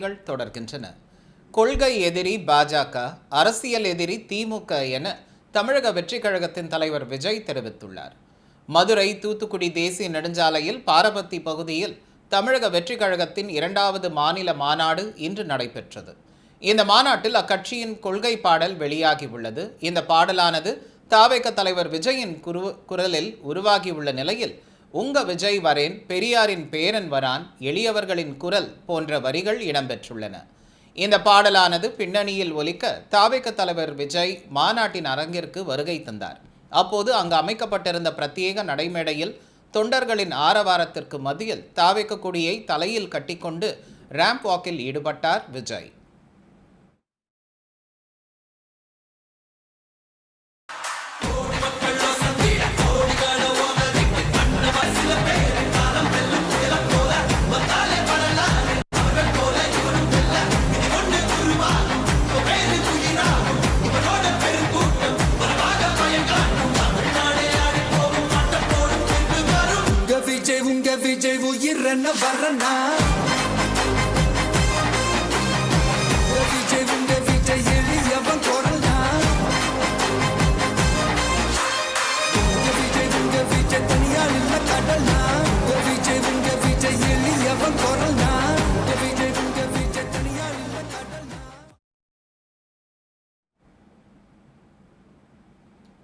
செய்திகள் தொடர்கின்றன. கொள்கை எதிரி பாஜக அரசியல் எதிரி திமுக என தமிழக வெற்றி கழகத்தின் தலைவர் விஜய் தெரிவித்துள்ளார். மதுரை தூத்துக்குடி தேசிய நெடுஞ்சாலையில் பாரபத்தி பகுதியில் தமிழக வெற்றி கழகத்தின் இரண்டாவது மாநில மாநாடு இன்று நடைபெற்றது. இந்த மாநாட்டில் அக்கட்சியின் கொள்கை பாடல் வெளியாகியுள்ளது. இந்த பாடலானது தாவேக தலைவர் விஜயின் குரு குரலில் உருவாகியுள்ள நிலையில் உங்க விஜய் வரேன் பெரியாரின் பேரன் வரான் எளியவர்களின் குரல் போன்ற வரிகள் இடம்பெற்றுள்ளன. இந்த பாடலானது பின்னணியில் ஒலிக்க தாவேக தலைவர் விஜய் மாநாட்டின் அரங்கிற்கு வருகை தந்தார். அப்போது அங்கு அமைக்கப்பட்டிருந்த பிரத்யேக நடைமேடையில் தொண்டர்களின் ஆரவாரத்திற்கு மத்தியில் தாவேக கொடியை தலையில் கட்டிக்கொண்டு ரேம்ப் வாக்கில் ஈடுபட்டார் விஜய். விஜய் வரனா விஜய் உங்க விஜய் எளியவன் குரல்னா உங்க விஜய் உங்க விஜய் தனியால் இல்ல கடல்னா உங்க விஜய் விஜய் எளியவன் விஜய் விஜய் தனியால் இல்ல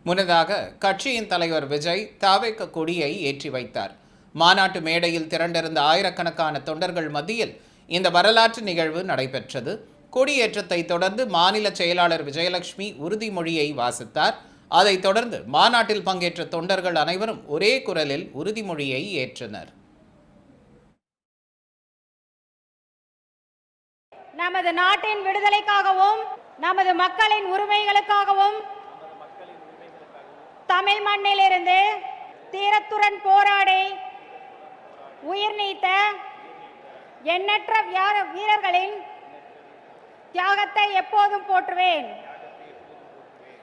முன்னதாக கட்சியின் தலைவர் விஜய் தாவேக்க கொடியை ஏற்றி வைத்தார். மாநாட்டு மேடையில் திரண்டிருந்த ஆயிரக்கணக்கான தொண்டர்கள் மத்தியில் இந்த வரலாற்று நிகழ்வு நடைபெற்றது. கொடியேற்றத்தை தொடர்ந்து மாநில செயலாளர் விஜயலட்சுமி உறுதிமொழியை வாசித்தார். அதைத் தொடர்ந்து மாநாட்டில் பங்கேற்ற தொண்டர்கள் அனைவரும் ஒரே குரலில் உறுதிமொழியை ஏற்றனர். நமது நாட்டின் விடுதலைக்காகவும் நமது மக்களின் உரிமைகளுக்காகவும் தமிழ் மண்ணிலிருந்து தீரத்துடன் போராடி உயிர் நீத்த எண்ணற்ற வியா- வீரர்களின் தியாகத்தை எப்போதும் போற்றுவேன்.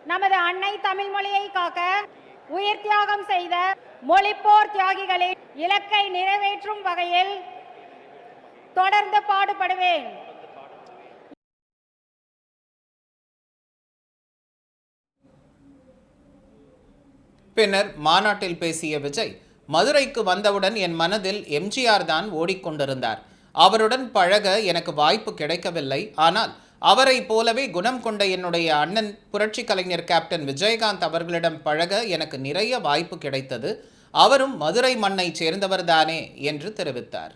நமது அன்னை தமிழ் மொழியை காக்க உயிர் தியாகம் செய்த மொழிப்போர் தியாகிகளின் இலக்கை நிறைவேற்றும் வகையில் தொடர்ந்து பாடுபடுவேன். பின்னர் மாநாட்டில் பேசிய விஜய் மதுரைக்கு வந்தவுடன் என் மனதில் எம்ஜிஆர் தான் ஓடிக்கொண்டிருந்தார். அவருடன் பழக எனக்கு வாய்ப்பு கிடைக்கவில்லை. ஆனால் அவரை போலவே குணம் கொண்ட என்னுடைய அண்ணன் புரட்சி கலைஞர் கேப்டன் விஜயகாந்த் அவர்களிடம் பழக எனக்கு நிறைய வாய்ப்பு கிடைத்தது. அவரும் மதுரை மண்ணை சேர்ந்தவர்தானே என்று தெரிவித்தார்.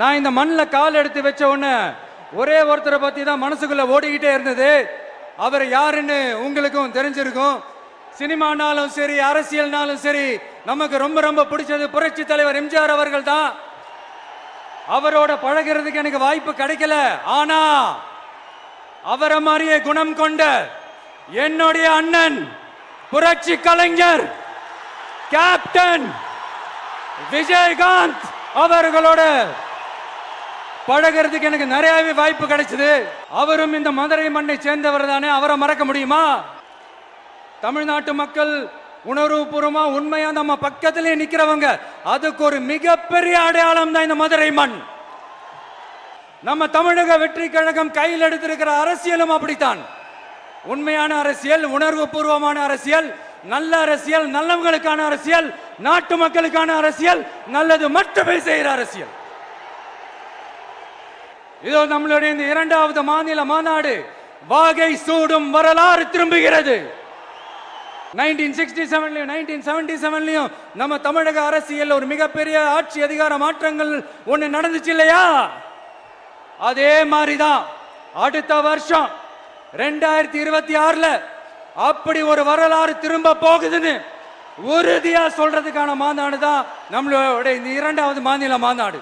நான் இந்த மண்ணில் கால் எடுத்து வச்ச உடனே ஒரே ஒருத்தரை பற்றி தான் மனசுக்குள்ளே ஓடிக்கிட்டே இருந்தது. அவர் யாருன்னு உங்களுக்கும் தெரிஞ்சிருக்கும். சினிமானாலும் சரி அரசியல்னாலும் சரி நமக்கு ரொம்ப ரொம்ப பிடிச்சது புரட்சி தலைவர் எம்ஜிஆர் அவர்கள் தான். அவரோட பழகிறதுக்கு எனக்கு வாய்ப்பு கிடைக்கல. ஆனா அவரை மாதிரியே குணம் கொண்ட என்னுடைய அண்ணன் புரட்சி கலைஞர் கேப்டன் விஜயகாந்த் அவர்களோட பழகிறதுக்கு எனக்கு நிறையவே வாய்ப்பு கிடைச்சது. அவரும் இந்த மதுரை மண்ணை சேர்ந்தவர் தானே அவரை மறக்க முடியுமா? தமிழ்நாட்டு மக்கள் உணர்வுபூர்வமா உண்மையா நம்ம பக்கத்திலே நிக்கிறவங்க அதுக்கு ஒரு மிகப்பெரிய அடையாளம் தான் இந்த மதுரை மண். நம்ம தமிழக வெற்றி கழகம் கையில் எடுத்திருக்கிற அரசியலும் அப்படித்தான். உண்மையான அரசியல் உணர்வு பூர்வமான அரசியல் நல்ல அரசியல் நல்லவங்களுக்கான அரசியல் நாட்டு மக்களுக்கான அரசியல் நல்லது மட்டுமே செய்கிற அரசியல். இதோ நம்மளுடைய இந்த இரண்டாவது மாநில மாநாடு வாகை சூடும் வரலாறு திரும்புகிறது. நைன்டீன் சிக்ஸ்டி செவன்லையும் நைன்டீன் செவன்டி செவன்லையும் நம்ம தமிழக அரசியல் ஒரு மிகப்பெரிய ஆட்சி அதிகார மாற்றங்கள் ஒன்று நடந்துச்சு இல்லையா? அதே மாதிரி தான் அடுத்த வருஷம் ரெண்டாயிரத்தி இருபத்தி ஆறுல அப்படி ஒரு வரலாறு திரும்ப போகுதுன்னு உறுதியா சொல்றதுக்கான மாநாடு தான் நம்மளோட இந்த இரண்டாவது மாநில மாநாடு.